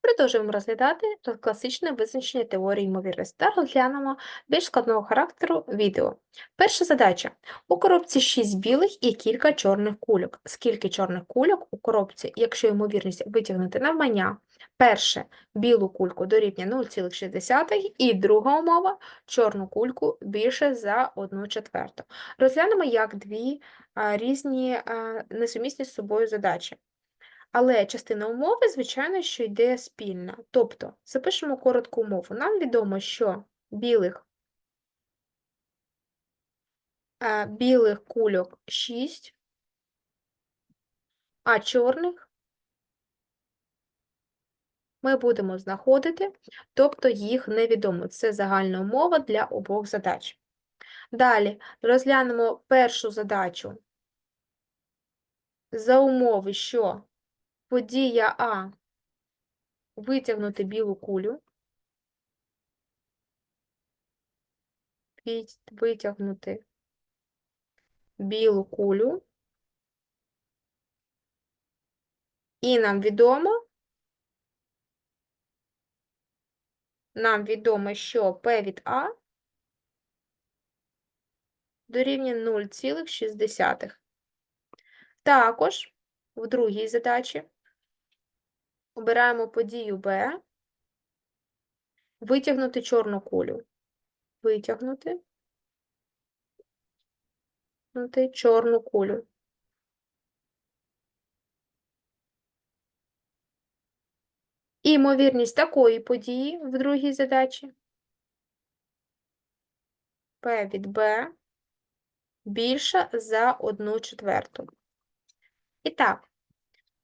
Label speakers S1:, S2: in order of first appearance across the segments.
S1: Продовжуємо розглядати класичне визначення теорії ймовірності та розглянемо більш складного характеру відео. Перша задача. У коробці 6 білих і кілька чорних кульок. Скільки чорних кульок у коробці, якщо ймовірність витягнути навмання? Перше – білу кульку дорівнює 0,6 і друга умова – чорну кульку більше за 1 четверту. Розглянемо як дві різні несумісні з собою задачі. Але частина умови, звичайно, що йде спільна. Тобто, запишемо коротку умову. Нам відомо, що білих, е, білих кульок 6, а чорних ми будемо знаходити, тобто їх невідомо. Це загальна умова для обох задач. Далі розглянемо першу задачу за умови, що подія А. Витягнути білу кулю, витягнути білу кулю, і нам відомо, нам відомо, що P від А дорівнює 0,6. Також в другій задачі обираємо подію Б, витягнути чорну кулю. Витягнути чорну кулю. І ймовірність такої події в другій задачі P від B більша за 1 четверту. І так,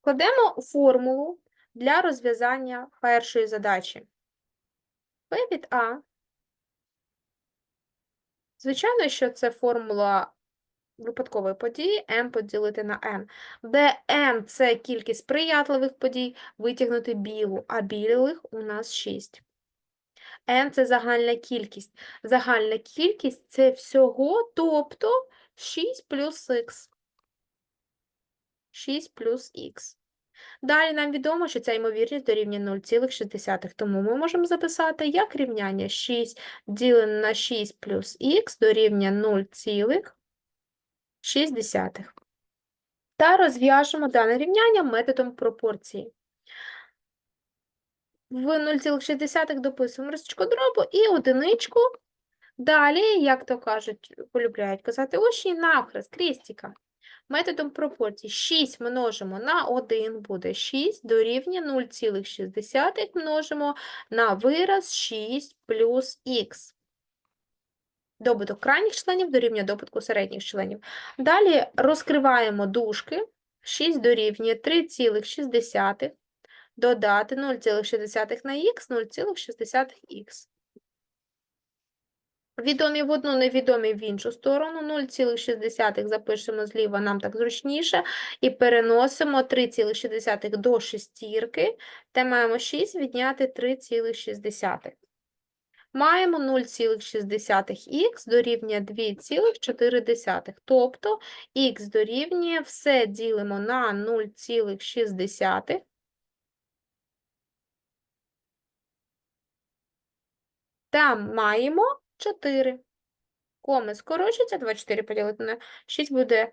S1: кладемо формулу для розв'язання першої задачі. P від А. Звичайно, що це формула випадкової події m поділити на n, де m – це кількість сприятливих подій, витягнути білу, а білих у нас 6. n – це загальна кількість. Загальна кількість – це всього, тобто 6 плюс х. 6 плюс х. Далі нам відомо, що ця ймовірність дорівнює 0,6, тому ми можемо записати як рівняння 6 ділене на 6 плюс х дорівнює 0,6. Та розв'яжемо дане рівняння методом пропорції. В 0,6 дописуємо рисочку дробу і одиничку. Далі, як то кажуть, полюбляють казати учні, навхрест, крестика. Методом пропорцій 6 множимо на 1 буде 6, дорівнює 0,6 множимо на вираз 6 плюс х. Добуток крайніх членів дорівнює добутку середніх членів. Далі розкриваємо дужки. 6 дорівнює 3,6 додати 0,6 на х, 0,6х. Відомі в одну, невідомі в іншу сторону. 0,6 запишемо зліва, нам так зручніше. І переносимо 3,6 до шестірки, та маємо 6 відняти 3,6. Маємо 0,6х дорівнює 2,4. Тобто х дорівнює все ділимо на 0,6. Там маємо 4. Коми скорочується, 24 поділити на 6 буде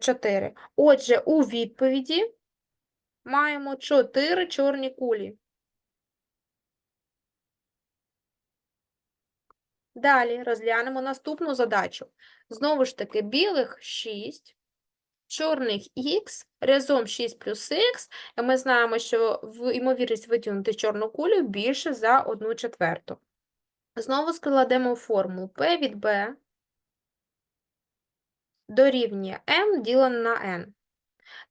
S1: 4. Отже, у відповіді маємо 4 чорні кулі. Далі розглянемо наступну задачу. Знову ж таки, білих 6, чорних х, разом 6 плюс х, ми знаємо, що ймовірність витягнути чорну кулю більше за 1 четверту. Знову складемо формулу P від B дорівнює m ділене на n.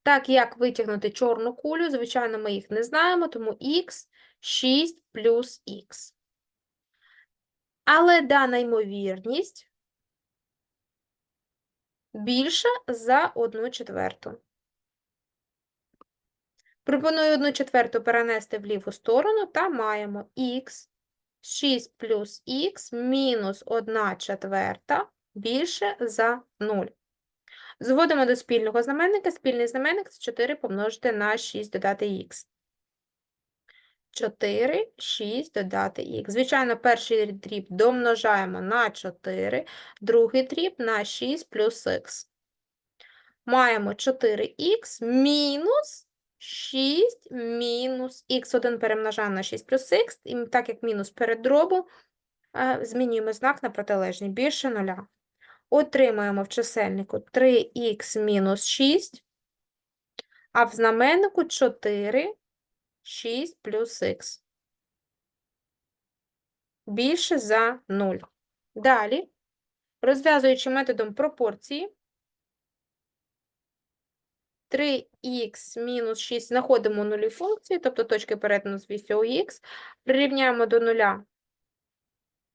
S1: Так як витягнути чорну кулю, звичайно, ми їх не знаємо, тому х 6 плюс х. Але дана ймовірність більша за 1 четверту. Пропоную 1 четверту перенести в ліву сторону та маємо х 6 плюс х мінус 1 четверта більше за 0. Зводимо до спільного знаменника. Спільний знаменник – це 4 помножити на 6 додати х. 4, 6 додати х. Звичайно, перший дріб домножаємо на 4, другий дріб на 6 плюс х. Маємо 4х мінус 6 мінус х1 перемножаємо на 6 плюс х, і так як мінус перед дробом, е, змінюємо знак на протилежний, більше нуля. Отримаємо в чисельнику 3х мінус 6, а в знаменнику 4, 6 плюс х. Більше за 0. Далі, розв'язуючи методом пропорції, 3х мінус 6 знаходимо нулі функції, тобто точки перетину з вісю х, прирівняємо до нуля.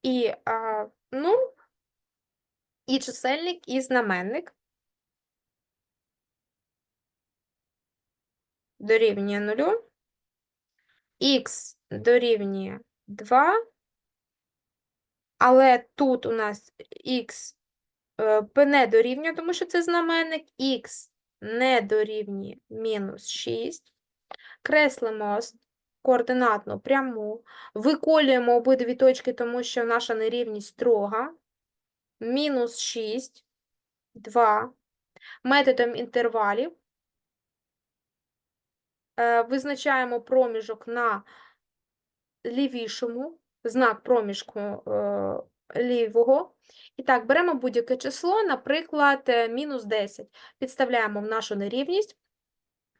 S1: І а, 0, і чисельник, і знаменник. Дорівнює 0, х дорівнює 2, але тут у нас х е, не дорівнює, тому що це знаменник, х не дорівнює мінус 6. Креслимо координатну пряму, виколюємо обидві точки, тому що наша нерівність строга. Мінус 6, 2. Методом інтервалів е, визначаємо проміжок на лівішому, знак проміжку е, лівого. І так, беремо будь-яке число, наприклад, е, мінус 10. Підставляємо в нашу нерівність.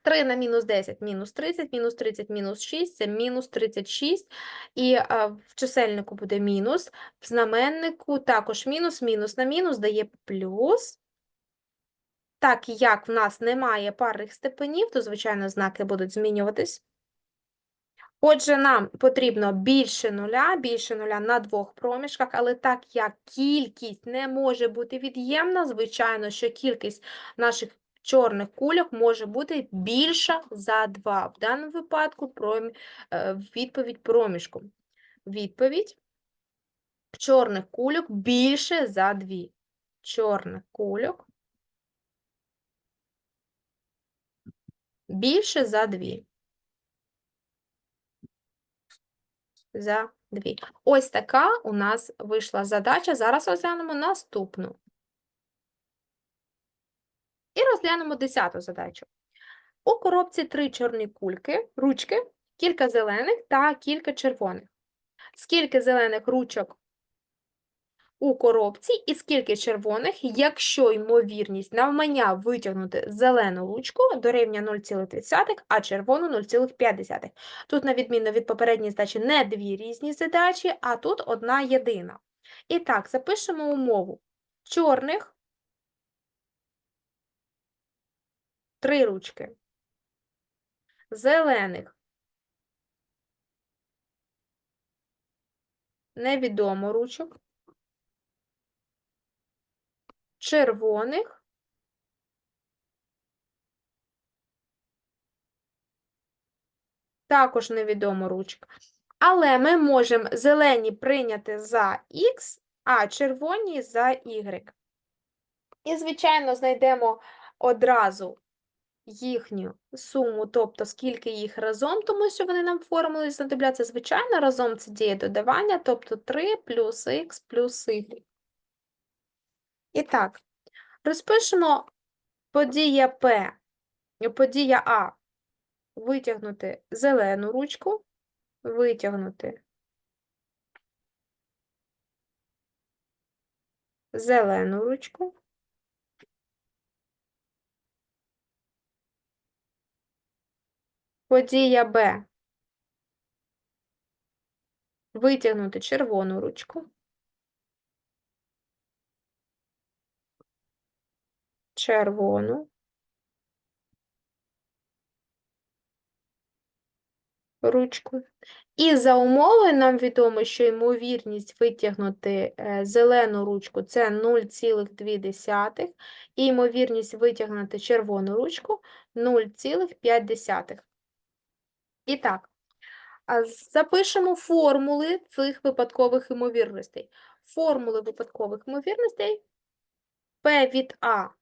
S1: 3 на мінус 10 – мінус 30, мінус 30 – мінус 6 – це мінус 36. І е, в чисельнику буде мінус, в знаменнику також мінус, мінус на мінус дає плюс. Так як в нас немає парних степенів, то, звичайно, знаки будуть змінюватись. Отже, нам потрібно більше нуля, більше нуля на двох проміжках, але так як кількість не може бути від'ємна, звичайно, що кількість наших чорних кульок може бути більша за 2. В даному випадку промі... е, відповідь проміжку. Відповідь чорних кульок більше за 2. Чорних кульок більше за 2. За 2. Ось така у нас вийшла задача. Зараз розглянемо наступну. І розглянемо десяту задачу. У коробці три чорні кульки, ручки, кілька зелених та кілька червоних. Скільки зелених ручок у коробці і скільки червоних, якщо ймовірність навмання витягнути зелену ручку дорівнює 0,3, а червону 0,5. Тут, на відміну від попередньої задачі, не дві різні задачі, а тут одна єдина. І так, запишемо умову. Чорних три ручки. Зелених. Невідомо ручок. Червоних. Також невідомо ручка. Але ми можемо зелені прийняти за Х, а червоні за Y. І, звичайно, знайдемо одразу їхню суму, тобто скільки їх разом, тому що вони нам формули знадобляться. Звичайно, разом це діє додавання, тобто 3 плюс х плюс y. І так, розпишемо подія П, подія А. Витягнути зелену ручку, витягнути зелену ручку. Подія Б. Витягнути червону ручку. Червону. Ручку. І за умовою нам відомо, що ймовірність витягнути е, зелену ручку це 0,2, і ймовірність витягнути червону ручку 0,5. І так, запишемо формули цих випадкових ймовірностей. Формули випадкових ймовірностей P від А.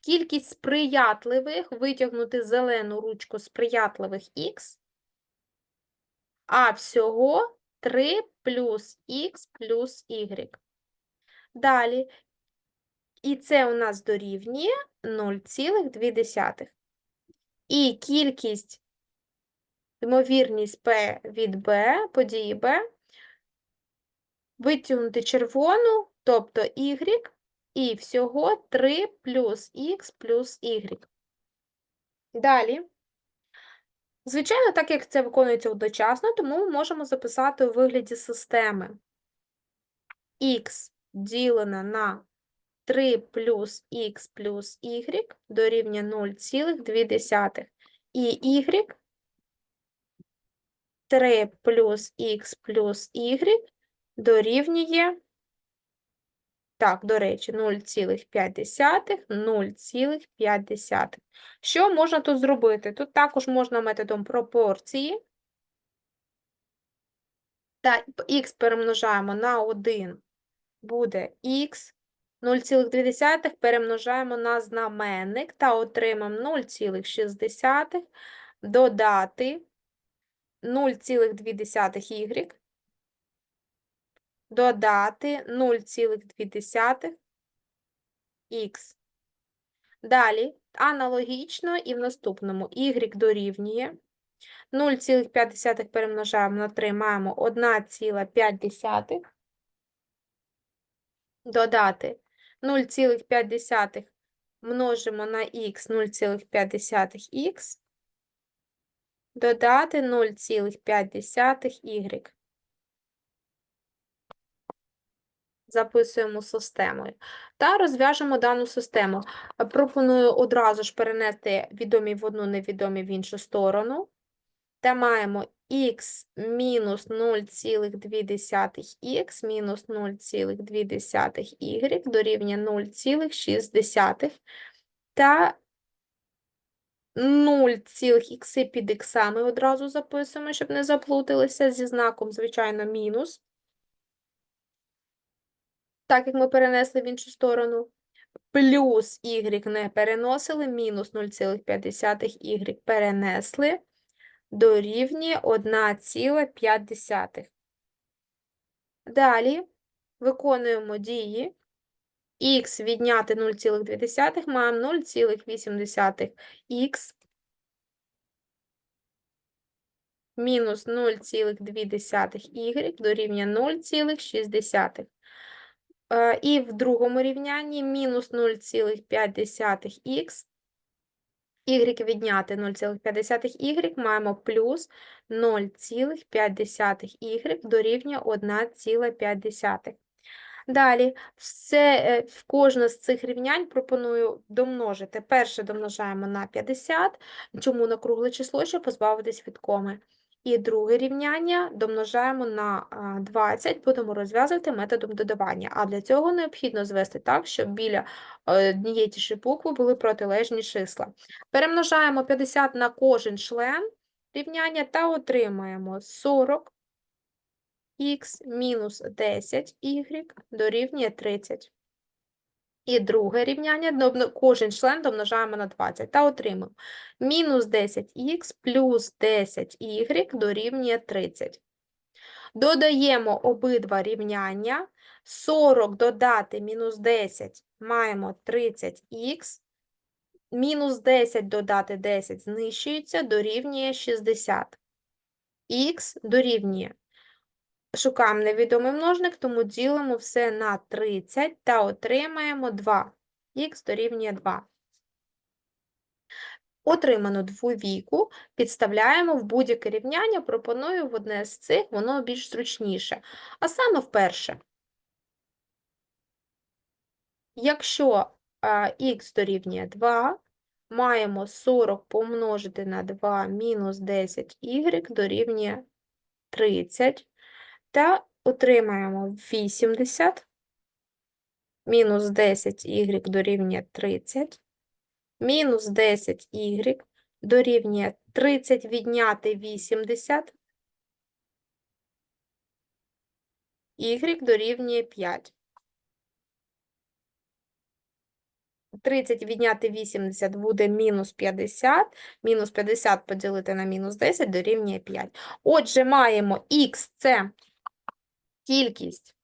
S1: Кількість сприятливих витягнути зелену ручку сприятливих Х а всього 3 плюс х плюс y. Далі, і це у нас дорівнює 0,2. І кількість, ймовірність P від B, події B, витягнути червону, тобто y, і всього 3 плюс х плюс y. Далі. Звичайно, так як це виконується одночасно, тому ми можемо записати у вигляді системи х ділено на 3 плюс х плюс y дорівнює 0,2. І y 3 плюс х плюс y дорівнює, так, до речі, 0,5, 0,5. Що можна тут зробити? Тут також можна методом пропорції. Та х перемножаємо на 1, буде х. 0,2 перемножаємо на знаменник та отримаємо 0,6 додати 0,2y, додати 0,2х. Далі, аналогічно і в наступному y дорівнює 0,5 перемножаємо на 3, маємо 1,5 додати 0,5 множимо на х 0,5х, додати 0,5y. Записуємо системою. Та розв'яжемо дану систему. Пропоную одразу ж перенести відомі в одну, невідомі в іншу сторону. Та маємо х мінус 0,2х мінус 0,2y дорівнює 0,6 та 0,х під іксами одразу записуємо, щоб не заплуталися зі знаком, звичайно, мінус. Так як ми перенесли в іншу сторону. Плюс y не переносили, мінус 0,5y перенесли дорівнює 1,5. Далі виконуємо дії. Х відняти 0,2 маємо 0,8х мінус 0,2y дорівнює 0,6. Е, І в другому рівнянні мінус 0,5х y відняти 0,5y маємо плюс 0,5y дорівнює 1,5. Далі, все, е, в кожне з цих рівнянь пропоную домножити. Перше домножаємо на 50, чому на кругле число, щоб позбавитись від коми. І друге рівняння домножаємо на 20, будемо розв'язувати методом додавання. А для цього необхідно звести так, щоб біля е, однієї букви були протилежні числа. Перемножаємо 50 на кожен член рівняння та отримаємо 40 х мінус 10y дорівнює 30. І друге рівняння, кожен член домножаємо на 20 та отримаємо мінус 10х плюс 10y дорівнює 30. Додаємо обидва рівняння. 40 додати мінус 10 маємо 30х, мінус 10 додати 10 знищується, дорівнює 60. Х дорівнює Шукаємо невідомий множник, тому ділимо все на 30 та отримаємо 2. Х дорівнює 2. Отриману двовійку підставляємо в будь-яке рівняння, пропоную в одне з цих, воно більш зручніше. А саме вперше. Якщо х дорівнює 2, маємо 40 помножити на 2 мінус 10y дорівнює 30 та отримаємо 80 мінус 10y дорівнює 30, мінус 10y дорівнює 30 відняти 80, y дорівнює 5. 30 відняти 80 буде мінус 50. Мінус 50 поділити на мінус 10 дорівнює 5. Отже, маємо х – це кількість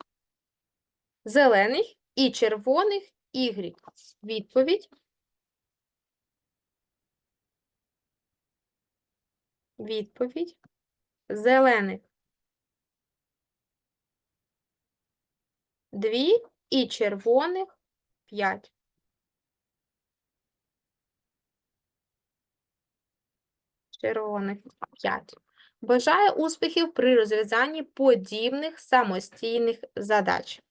S1: зелених і червоних y. Відповідь. Відповідь. Зелених. Дві і червоних п'ять. Червоних п'ять. Бажаю успіхів при розв'язанні подібних самостійних задач.